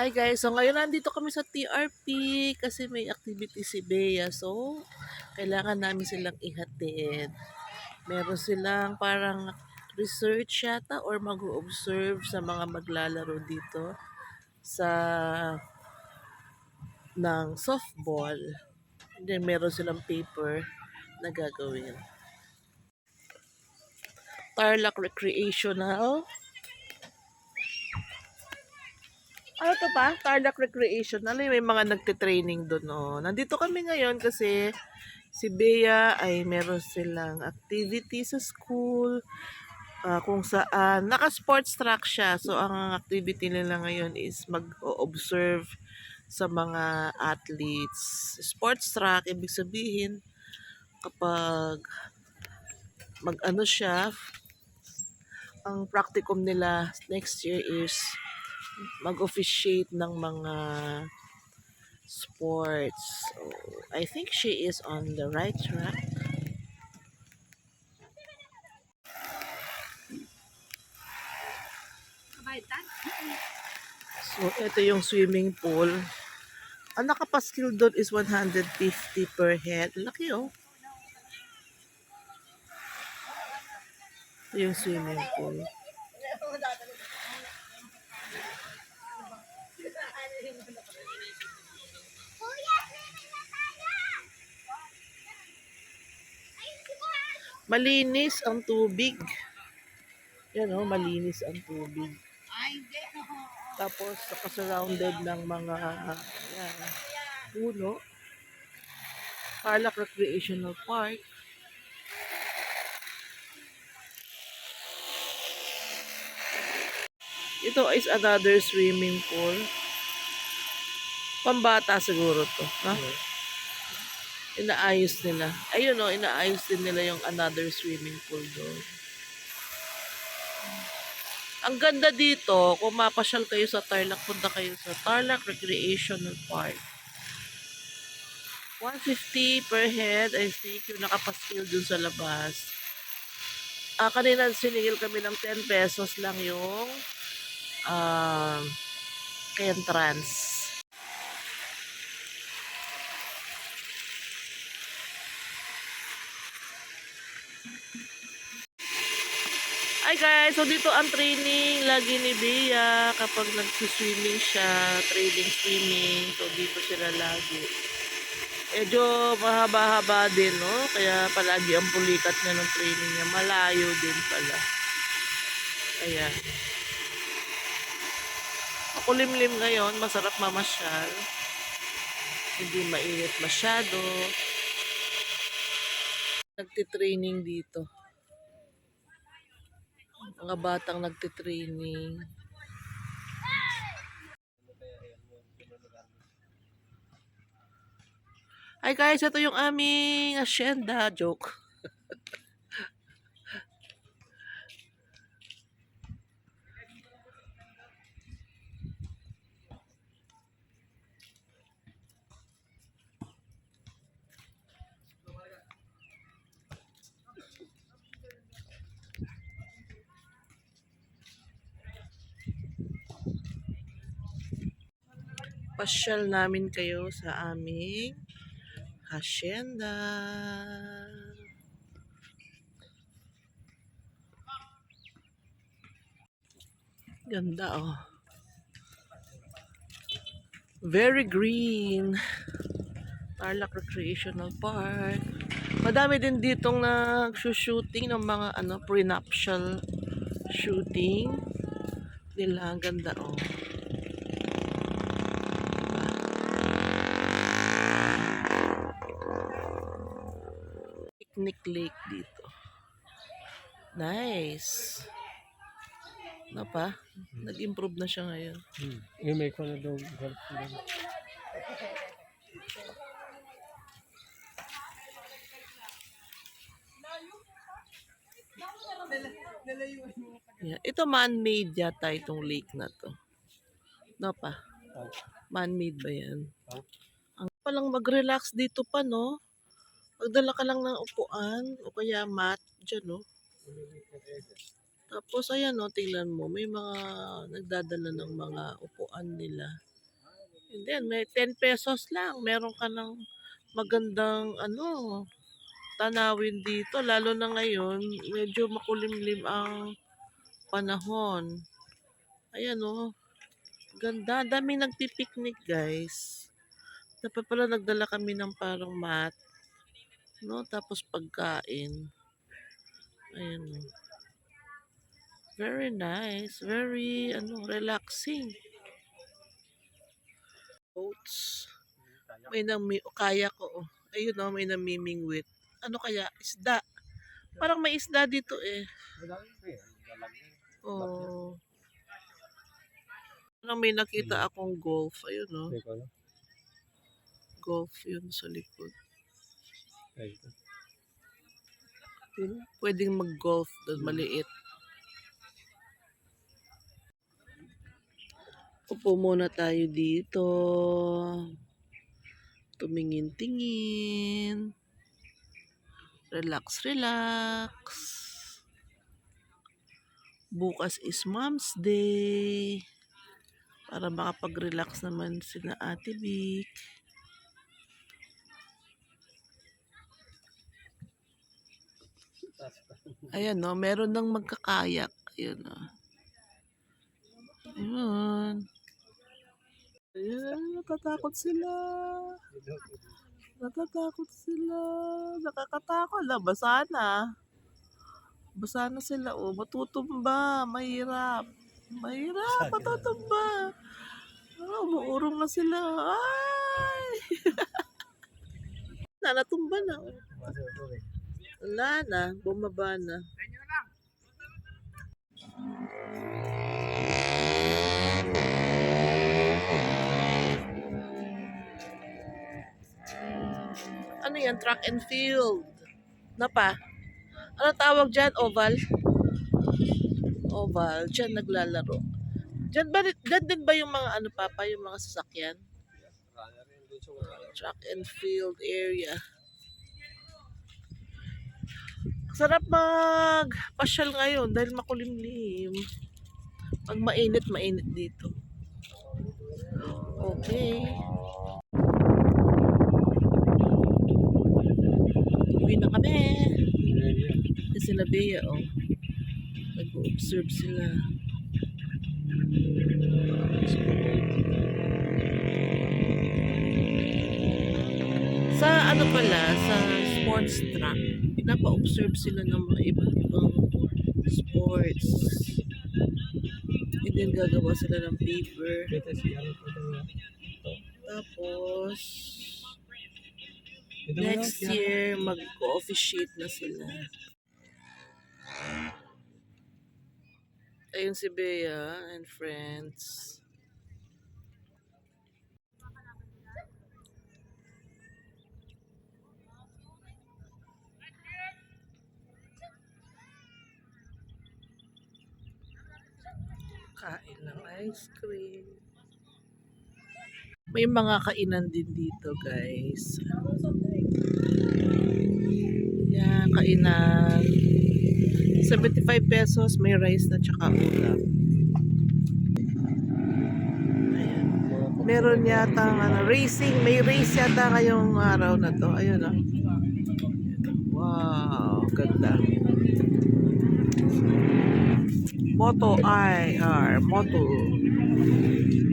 Hi guys, so ngayon nandito kami sa TRP kasi may activity si Bea. So, kailangan namin silang ihatid. Meron silang parang research yata or mag-observe sa mga maglalaro dito sa ng softball. And then meron silang paper na gagawin. Tarlac Recreational Ano to pa? Tarlac Recreation. Ano may mga nagte-training doon. Oh. Nandito kami ngayon kasi si Bea ay meron silang activity sa school ah, kung saan naka-sports track siya. So, ang activity nila ngayon is mag-observe sa mga athletes. Sports track, ibig sabihin, kapag mag-ano siya, ang practicum nila next year is mag-officiate ng mga sports. So, I think she is on the right track. So, ito yung swimming pool. Ang nakapaskil doon is 150 per head. Laki oh. Ito yung swimming pool. Malinis ang tubig. Yan oh, malinis ang tubig. Tapos naka-surrounded ng mga yan, puno. Tarlac Recreational Park. Ito is another swimming pool. Pambata siguro to. Ha? Inaayos nila. Ayun o, inaayos din nila yung another swimming pool doon. Ang ganda dito, kung mapasyal kayo sa Tarlac, punta kayo sa Tarlac Recreational Park. 150 per head, I think, yung nakapaskil dun sa labas. Ah, kanina siningil kami ng 10 pesos lang yung um, entrance. Hi guys, so dito ang training lagi ni Bea kapag nagsuswimming siya, training swimming. So dito sila lagi. Medyo mahaba-haba din, no? Kaya palagi ang pulikat niya ng training niya. Malayo din pala. Ayan. Makulimlim ngayon, masarap mamasyal. Hindi mainit masyado. Nagtitraining dito mga batang nagtitraining. Hi guys, ito yung aming asyenda. Joke. Pasyal namin kayo sa aming hacienda. Ganda oh. Very green. Tarlac Recreational Park. Madami din ditong nag-shooting ng mga ano prenuptial shooting nila. Ang ganda oh. Picnic lake dito. Nice. Ano pa? Nag-improve na siya ngayon. Hmm. Yung may ko na daw golf doon. Yeah. Ito man-made yata itong lake na to. No pa? Man-made ba yan? Ang palang mag-relax dito pa, no? Magdala ka lang ng upuan o kaya mat dyan, no? Tapos, ayan, no, tingnan mo, may mga nagdadala ng mga upuan nila. And then, may 10 pesos lang. Meron ka ng magandang, ano, tanawin dito. Lalo na ngayon, medyo makulimlim ang panahon. Ayan, oh. Ganda. Dami nagpipiknik, guys. Dapat pala nagdala kami ng parang mat. No? Tapos pagkain. Ayan, oh. Very nice. Very, ano, relaxing. Boats. May nami, kaya ko. Oh. Ayun oh, may namimingwit. Ano kaya? Isda. Parang may isda dito eh. Oh. Parang may nakita akong golf. Ayun oh. Golf yun sa likod. Pwedeng mag-golf doon. Maliit. Upo muna tayo dito. Tumingin-tingin. Relax, relax. Bukas is Mom's Day. Para makapag-relax naman sila Ate Vic. Ayan no, meron nang magkakayak. Ayan no. Ayan. Ayan, natatakot sila. Natatakot sila. Nakakatakot. Ala, basa na. Basa na sila. Oh, matutumba. Mahirap. Mahirap. Matutumba. Oh, umuurong na sila. Ay! na, natumba na. Wala na. Bumaba na. Ano yan? Track and field. Na pa? Ano tawag dyan? Oval? Oval. Dyan naglalaro. Dyan, ba, dyan din ba yung mga ano papa, yung mga sasakyan? Track and field area. Sarap mag pasyal ngayon dahil makulimlim. Pag mainit, mainit dito. Okay. Uwi na kami. Ito sila Bea, oh. Nag-observe sila. Sa ano pala, sa sports track, pinapa-observe sila ng mga iba't ibang sports. And then gagawa sila ng paper. Tapos, next year, mag-officiate na sila. Ayun si Bea and friends. Kain ng ice cream. May mga kainan din dito, guys. Yan, kainan. 75 pesos, may rice na tsaka ulam. Meron yata ano, racing, may race yata ngayong araw na to. Ayun ah. Wow, ganda. Moto IR, Moto.